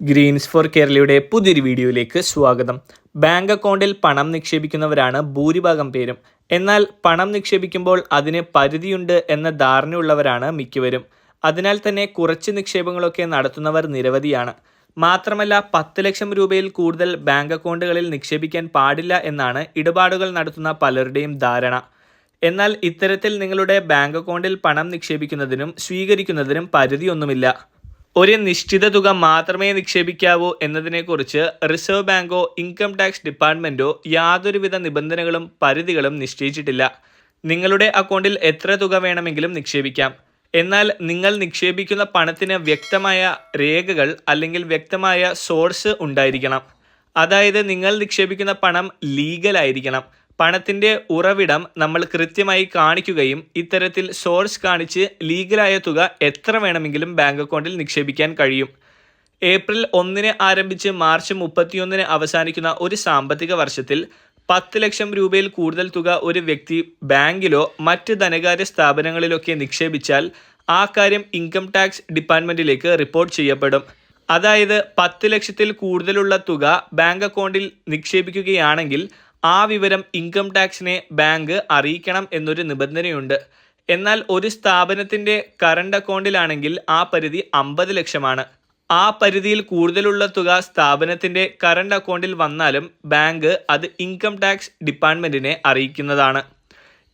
Green's four കേരളയുടെ പുതിയൊരു വീഡിയോയിലേക്ക് സ്വാഗതം. ബാങ്ക് അക്കൗണ്ടിൽ പണം നിക്ഷേപിക്കുന്നവരാണ് ഭൂരിഭാഗം പേരും. എന്നാൽ പണം നിക്ഷേപിക്കുമ്പോൾ അതിന് പരിധിയുണ്ട് എന്ന ധാരണയുള്ളവരാണ് മിക്കവരും. അതിനാൽ തന്നെ കുറച്ച് നിക്ഷേപങ്ങളൊക്കെ നടത്തുന്നവർ നിരവധിയാണ്. മാത്രമല്ല പത്ത് ലക്ഷം രൂപയിൽ കൂടുതൽ ബാങ്ക് അക്കൗണ്ടുകളിൽ നിക്ഷേപിക്കാൻ പാടില്ല എന്നാണ് ഇടപാടുകൾ നടത്തുന്ന പലരുടെയും ധാരണ. എന്നാൽ ഇത്തരത്തിൽ നിങ്ങളുടെ ബാങ്ക് അക്കൗണ്ടിൽ പണം നിക്ഷേപിക്കുന്നതിനും സ്വീകരിക്കുന്നതിനും പരിധിയൊന്നുമില്ല. ഒരു നിശ്ചിത തുക മാത്രമേ നിക്ഷേപിക്കാവൂ എന്നതിനെക്കുറിച്ച് റിസർവ് ബാങ്കോ ഇൻകം ടാക്സ് ഡിപ്പാർട്ട്മെന്റോ യാതൊരുവിധ നിബന്ധനകളും പരിധികളും നിശ്ചയിച്ചിട്ടില്ല. നിങ്ങളുടെ അക്കൗണ്ടിൽ എത്ര തുക വേണമെങ്കിലും നിക്ഷേപിക്കാം. എന്നാൽ നിങ്ങൾ നിക്ഷേപിക്കുന്ന പണത്തിന് വ്യക്തമായ രേഖകൾ അല്ലെങ്കിൽ വ്യക്തമായ സോഴ്സ് ഉണ്ടായിരിക്കണം. അതായത് നിങ്ങൾ നിക്ഷേപിക്കുന്ന പണം ലീഗലായിരിക്കണം പണത്തിന്റെ ഉറവിടം നമ്മൾ കൃത്യമായി കാണിക്കുകയും ഇത്തരത്തിൽ സോഴ്സ് കാണിച്ച് ലീഗലായ തുക എത്ര വേണമെങ്കിലും ബാങ്ക് അക്കൗണ്ടിൽ നിക്ഷേപിക്കാൻ കഴിയും. ഏപ്രിൽ ഒന്നിന് ആരംഭിച്ച് മാർച്ച് മുപ്പത്തിയൊന്നിന് അവസാനിക്കുന്ന ഒരു സാമ്പത്തിക വർഷത്തിൽ പത്ത് ലക്ഷം രൂപയിൽ കൂടുതൽ തുക ഒരു വ്യക്തി ബാങ്കിലോ മറ്റ് ധനകാര്യ സ്ഥാപനങ്ങളിലൊക്കെ നിക്ഷേപിച്ചാൽ ആ കാര്യം ഇൻകം ടാക്സ് ഡിപ്പാർട്ട്മെന്റിലേക്ക് റിപ്പോർട്ട് ചെയ്യപ്പെടും. അതായത് പത്ത് ലക്ഷത്തിൽ കൂടുതലുള്ള തുക ബാങ്ക് അക്കൗണ്ടിൽ നിക്ഷേപിക്കുകയാണെങ്കിൽ ആ വിവരം ഇൻകം ടാക്സിനെ ബാങ്ക് അറിയിക്കണം എന്നൊരു നിബന്ധനയുണ്ട്. എന്നാൽ ഒരു സ്ഥാപനത്തിന്റെ കറണ്ട് അക്കൗണ്ടിലാണെങ്കിൽ ആ പരിധി അമ്പത് ലക്ഷമാണ്. ആ പരിധിയിൽ കൂടുതലുള്ള തുക സ്ഥാപനത്തിന്റെ കറണ്ട് അക്കൗണ്ടിൽ വന്നാലും ബാങ്ക് അത് ഇൻകം ടാക്സ് ഡിപ്പാർട്ട്മെന്റിനെ അറിയിക്കുന്നതാണ്.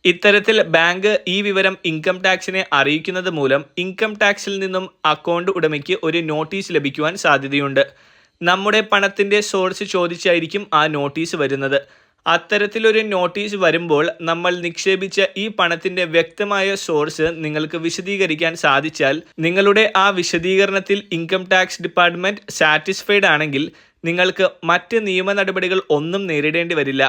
ഇത്തരത്തിൽ ബാങ്ക് ഈ വിവരം ഇൻകം ടാക്സിനെ അറിയിക്കുന്നത് മൂലം ഇൻകം ടാക്സിൽ നിന്നും അക്കൗണ്ട് ഉടമയ്ക്ക് ഒരു നോട്ടീസ് ലഭിക്കുവാൻ സാധ്യതയുണ്ട്. നമ്മുടെ പണത്തിന്റെ സോഴ്സ് ചോദിച്ചായിരിക്കും ആ നോട്ടീസ് വരുന്നത്. അത്തരത്തിലൊരു നോട്ടീസ് വരുമ്പോൾ നമ്മൾ നിക്ഷേപിച്ച ഈ പണത്തിന്റെ വ്യക്തമായ സോഴ്സ് നിങ്ങൾക്ക് വിശദീകരിക്കാൻ സാധിച്ചാൽ നിങ്ങളുടെ ആ വിശദീകരണത്തിൽ ഇൻകം ടാക്സ് ഡിപ്പാർട്ട്മെന്റ് സാറ്റിസ്ഫൈഡ് ആണെങ്കിൽ നിങ്ങൾക്ക് മറ്റ് നിയമ നടപടികൾ ഒന്നും നേരിടേണ്ടി വരില്ല.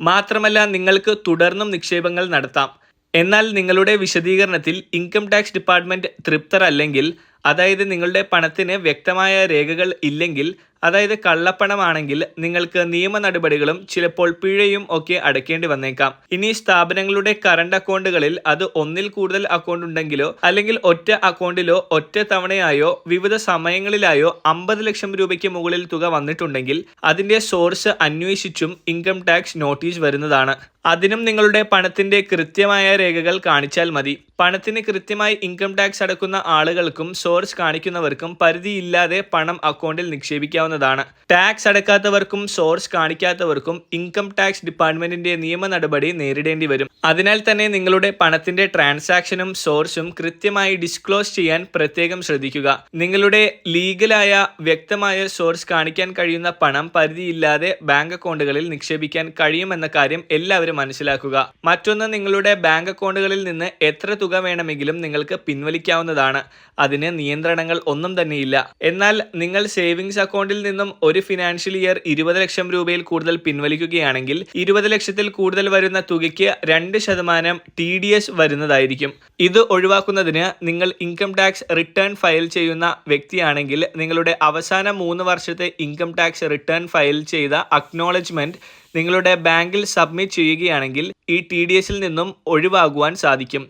മാത്രമല്ല നിങ്ങൾക്ക് തുടർന്നും നിക്ഷേപങ്ങൾ നടത്താം. എന്നാൽ നിങ്ങളുടെ വിശദീകരണത്തിൽ ഇൻകം ടാക്സ് ഡിപ്പാർട്ട്മെന്റ് തൃപ്തരല്ലെങ്കിൽ അതായത് നിങ്ങളുടെ പണത്തിന് വ്യക്തമായ രേഖകൾ ഇല്ലെങ്കിൽ അതായത് കള്ളപ്പണമാണെങ്കിൽ നിങ്ങൾക്ക് നിയമ നടപടികളും ചിലപ്പോൾ പിഴയും ഒക്കെ അടയ്ക്കേണ്ടി വന്നേക്കാം. ഇനി സ്ഥാപനങ്ങളുടെ കറണ്ട് അക്കൗണ്ടുകളിൽ അത് ഒന്നിൽ കൂടുതൽ അക്കൗണ്ട് ഉണ്ടെങ്കിലോ അല്ലെങ്കിൽ ഒറ്റ അക്കൗണ്ടിലോ ഒറ്റ തവണയായോ വിവിധ സമയങ്ങളിലായോ അമ്പത് ലക്ഷം രൂപയ്ക്ക് മുകളിൽ തുക വന്നിട്ടുണ്ടെങ്കിൽ അതിന്റെ സോഴ്സ് അന്വേഷിച്ചും ഇൻകം ടാക്സ് നോട്ടീസ് വരുന്നതാണ്. അതിനും നിങ്ങളുടെ പണത്തിന്റെ കൃത്യമായ രേഖകൾ കാണിച്ചാൽ മതി. പണത്തിന് കൃത്യമായി ഇൻകം ടാക്സ് അടക്കുന്ന ആളുകൾക്കും സോഴ്സ് കാണിക്കുന്നവർക്കും പരിധിയില്ലാതെ പണം അക്കൗണ്ടിൽ നിക്ഷേപിക്കാവുന്നതാണ്. ടാക്സ് അടക്കാത്തവർക്കും സോഴ്സ് കാണിക്കാത്തവർക്കും ഇൻകം ടാക്സ് ഡിപ്പാർട്ട്മെന്റിന്റെ നിയമ നടപടി നേരിടേണ്ടി വരും. അതിനാൽ തന്നെ നിങ്ങളുടെ പണത്തിന്റെ ട്രാൻസാക്ഷനും സോഴ്സും കൃത്യമായി ഡിസ്ക്ലോസ് ചെയ്യാൻ പ്രത്യേകം ശ്രദ്ധിക്കുക. നിങ്ങളുടെ ലീഗലായ വ്യക്തമായ സോഴ്സ് കാണിക്കാൻ കഴിയുന്ന പണം പരിധിയില്ലാതെ ബാങ്ക് അക്കൗണ്ടുകളിൽ നിക്ഷേപിക്കാൻ കഴിയുമെന്ന കാര്യം എല്ലാവരും മനസ്സിലാക്കുക. മറ്റൊന്ന് നിങ്ങളുടെ ബാങ്ക് അക്കൗണ്ടുകളിൽ നിന്ന് എത്ര തുക വേണമെങ്കിലും നിങ്ങൾക്ക് പിൻവലിക്കാവുന്നതാണ്. അതിന് നിയന്ത്രണങ്ങൾ ഒന്നും തന്നെയില്ല. എന്നാൽ നിങ്ങൾ സേവിങ്സ് അക്കൗണ്ടിൽ നിന്നും ഒരു ഫിനാൻഷ്യൽ ഇയർ ഇരുപത് ലക്ഷം രൂപയിൽ കൂടുതൽ പിൻവലിക്കുകയാണെങ്കിൽ ഇരുപത് ലക്ഷത്തിൽ കൂടുതൽ വരുന്ന തുകയ്ക്ക് രണ്ട് ശതമാനം ടി ഡി എസ് വരുന്നതായിരിക്കും. ഇത് ഒഴിവാക്കുന്നതിന് നിങ്ങൾ ഇൻകം ടാക്സ് റിട്ടേൺ ഫയൽ ചെയ്യുന്ന വ്യക്തിയാണെങ്കിൽ നിങ്ങളുടെ അവസാന മൂന്ന് വർഷത്തെ ഇൻകം ടാക്സ് റിട്ടേൺ ഫയൽ ചെയ്ത അക്നോളജ്മെന്റ് നിങ്ങളുടെ ബാങ്കിൽ സബ്മിറ്റ് ചെയ്യുകയാണെങ്കിൽ ഈ ടി ഡി എസിൽ നിന്നും ഒഴിവാകുവാൻ സാധിക്കും.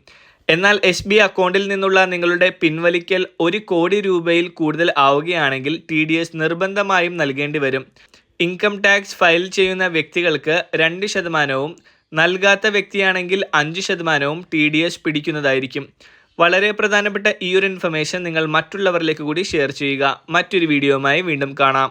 എന്നാൽ എസ് ബി അക്കൗണ്ടിൽ നിന്നുള്ള നിങ്ങളുടെ പിൻവലിക്കൽ ഒരു കോടി രൂപയിൽ കൂടുതൽ ആവുകയാണെങ്കിൽ ടി ഡി എസ് നിർബന്ധമായും നൽകേണ്ടി വരും. ഇൻകം ടാക്സ് ഫയൽ ചെയ്യുന്ന വ്യക്തികൾക്ക് രണ്ട് ശതമാനവും നൽകാത്ത വ്യക്തിയാണെങ്കിൽ അഞ്ച് ശതമാനവും ടി ഡി എസ് പിടിക്കുന്നതായിരിക്കും. വളരെ പ്രധാനപ്പെട്ട ഈ ഒരു ഇൻഫർമേഷൻ നിങ്ങൾ മറ്റുള്ളവരിലേക്ക് കൂടി ഷെയർ ചെയ്യുക. മറ്റൊരു വീഡിയോയുമായി വീണ്ടും കാണാം.